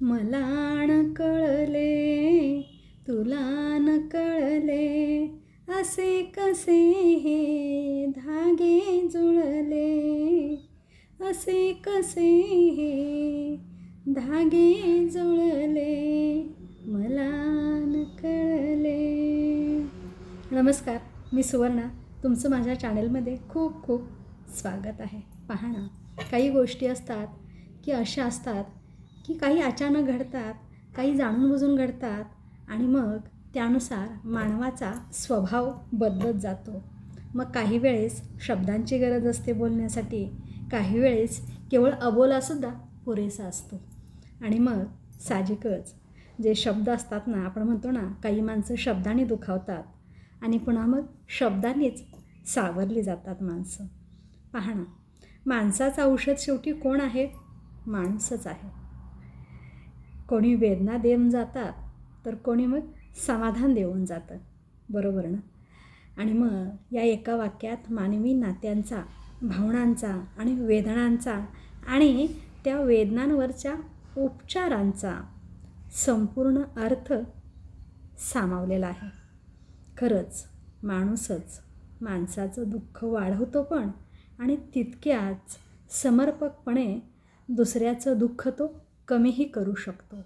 मला न कळले तुला न कळले असे कसे हे धागे जुळले? असे कसे हे धागे जुळले मला न कळले? नमस्कार मी सुवर्णा. तुमचं माझ्या चॅनलमध्ये खूप खूप स्वागत आहे. पहा ना काही गोष्टी असतात की अशा असतात की काही अचानक घडतात काही जाणून बुजून घडतात आणि मग त्यानुसार मानवाचा स्वभाव बदलत जातो. मग काही वेळेस शब्दांची गरज असते बोलण्यासाठी काही वेळेस केवळ अबोलासुद्धा पुरेसा असतो. आणि मग साहजिकच जे शब्द असतात ना आपण म्हणतो ना काही माणसं शब्दाने दुखावतात आणि पुन्हा मग शब्दांनीच सावरली जातात माणसं. पहा ना माणसाचं औषध शेवटी कोण आहे? माणूसच आहे. कोणी वेदना देऊन जातात तर कोणी मग समाधान देऊन जातं बरोबर ना? आणि मग या एका वाक्यात मानवी नात्यांचा भावनांचा आणि वेदनांचा आणि त्या वेदनांवरच्या उपचारांचा संपूर्ण अर्थ सामावलेला आहे. खरंच माणूसच माणसाचं दुःख वाढवतो पण आणि तितक्याच समर्पकपणे दुसऱ्याचं दुःख तो कमीही करू शकतो.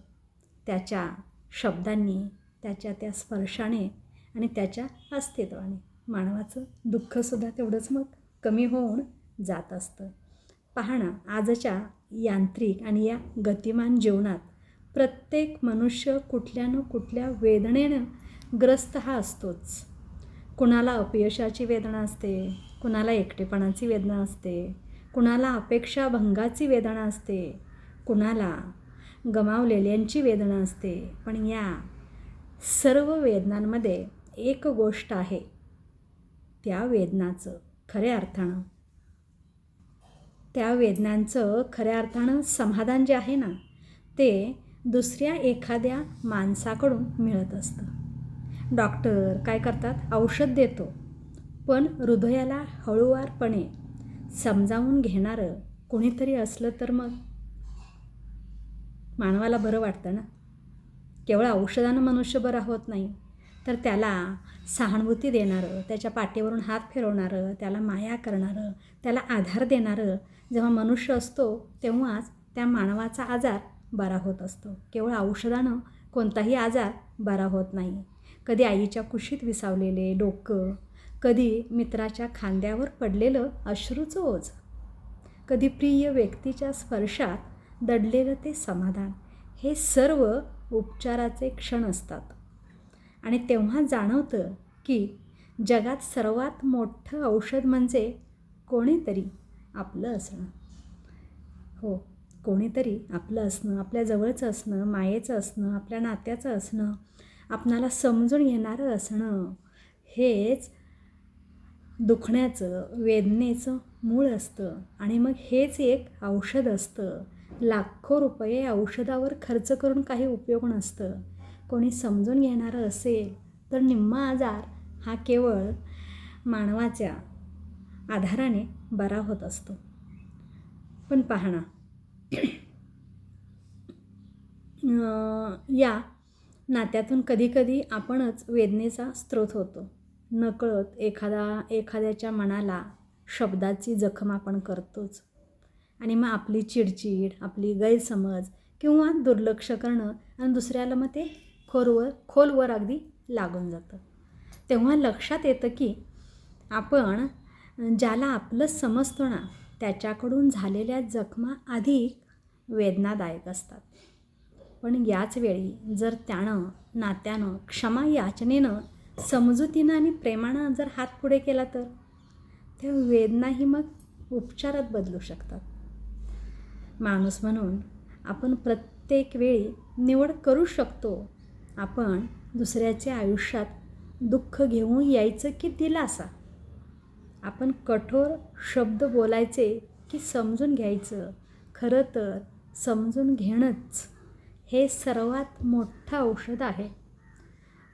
त्याच्या शब्दांनी त्याच्या त्या स्पर्शाने आणि त्याच्या अस्तित्वाने मानवाचं दुःखसुद्धा तेवढंच मग कमी होऊन जात असतं. पाहणं आजच्या यांत्रिक आणि या गतिमान जीवनात प्रत्येक मनुष्य कुठल्या न कुठल्या वेदनेनं ग्रस्त हा असतोच. कुणाला अपयशाची वेदना असते कुणाला एकटेपणाची वेदना असते कुणाला अपेक्षाभंगाची वेदना असते कुणाला गमावलेल्यांची वेदना असते. पण या सर्व वेदनांमध्ये एक गोष्ट आहे. त्या वेदनाचं खऱ्या अर्थानं त्या वेदनांचं खऱ्या अर्थानं समाधान जे आहे ना ते दुसऱ्या एखाद्या माणसाकडून मिळत असतं. डॉक्टर काय करतात? औषध देतो. पण हृदयाला हळूवारपणे समजावून घेणारं कोणीतरी असलं तर मग? मानवाला बरं वाटतं ना? केवळ औषधानं मनुष्य बरा होत नाही तर त्याला सहानुभूती देणारं त्याच्या पाठीवरून हात फिरवणारं त्याला माया करणारं त्याला आधार देणारं जेव्हा मनुष्य असतो तेव्हाच त्या मानवाचा आजार बरा होत असतो. केवळ औषधानं कोणताही आजार बरा होत नाही. कधी आईच्या कुशीत विसावलेले डोकं कधी मित्राच्या खांद्यावर पडलेलं अश्रूचं ओझ कधी प्रिय व्यक्तीच्या स्पर्शात दडलेलं ते समाधान. हे सर्व उपचाराचे क्षण असतात. आणि तेव्हा जाणवतं की जगात सर्वात मोठं औषध म्हणजे कोणीतरी आपलं असणं. हो कोणीतरी आपलं असणं आपल्या जवळचं असणं मायेचं असणं आपल्या नात्याचं असणं आपणाला समजून घेणारं असणं हेच दुखण्याचं वेदनेचं मूळ असतं. आणि मग हेच एक औषध असतं. लाखो रुपये औषधावर खर्च करून काही उपयोग नसतं. कोणी समजून घेणारं असेल तर निम्मा आजार हा केवळ मानवाच्या आधाराने बरा होत असतो. पण पाहणा या नात्यातून कधीकधी आपणच वेदनेचा स्रोत होतो. नकळत एखादा एखाद्याच्या मनाला शब्दाची जखम आपण करतोच. आणि मग आपली चिडचिड आपली गैरसमज किंवा दुर्लक्ष करणं आणि दुसऱ्याला मग ते खोलवर खोलवर अगदी लागून जातं. तेव्हा लक्षात येतं की आपण ज्याला आपलं समजतो ना त्याच्याकडून झालेल्या जखमा अधिक वेदनादायक असतात. पण याच वेळी जर त्यानं नात्यानं क्षमा याचनेनं समजुतीनं आणि प्रेमानं जर हात पुढे केला तर? त्या वेदनाही मग उपचारात बदलू शकतात. माणूस म्हणून आपण प्रत्येक वेळी निवड करू शकतो. आपण दुसऱ्याच्या आयुष्यात दुःख घेऊन यायचं की दिलासा? आपण कठोर शब्द बोलायचे की समजून घ्यायचं? खरं तर समजून घेणंच हे सर्वात मोठं औषध आहे.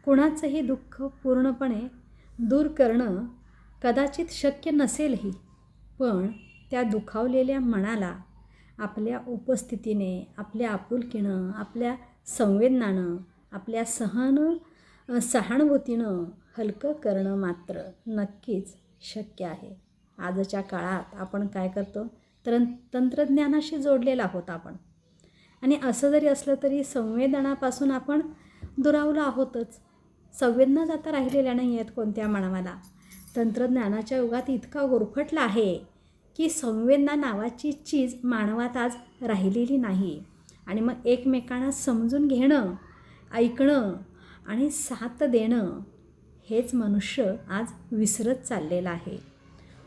कुणाचंही दुःख पूर्णपणे दूर करणं कदाचित शक्य नसेलही पण त्या दुखावलेल्या मनाला आपल्या उपस्थितीने आपल्या आपुलकीनं आपल्या संवेदनानं आपल्या सहन सहानुभूतीनं हलकं करणं मात्र नक्कीच शक्य आहे. आजच्या काळात आपण काय करतो? तर तंत्रज्ञानाशी जोडलेला आहोत आपण. आणि असं जरी असलं तरी संवेदनापासून आपण दुरावलो आहोतच. संवेदनाच आता राहिलेल्या नाही आहेत कोणत्या मानवाला तंत्रज्ञानाच्या युगात इतका गुरफटला आहे. की संवेदना नावाची चीज मानवात आज राहिलेली नाही. आणि मग एकमेकांना समजून घेणं ऐकणं आणि साथ देणं हेच मनुष्य आज विसरत चाललेलं आहे.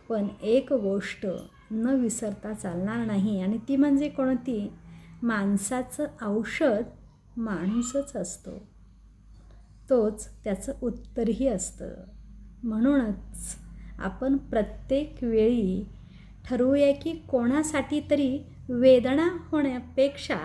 पण एक गोष्ट न विसरता चालणार नाही आणि ती म्हणजे कोणती? माणसाचं औषध माणूसच असतो. तोच त्याचं उत्तरही असतं. म्हणूनच आपण प्रत्येक वेळी ठरवूया की कोणासाठी तरी वेदना होण्यापेक्षा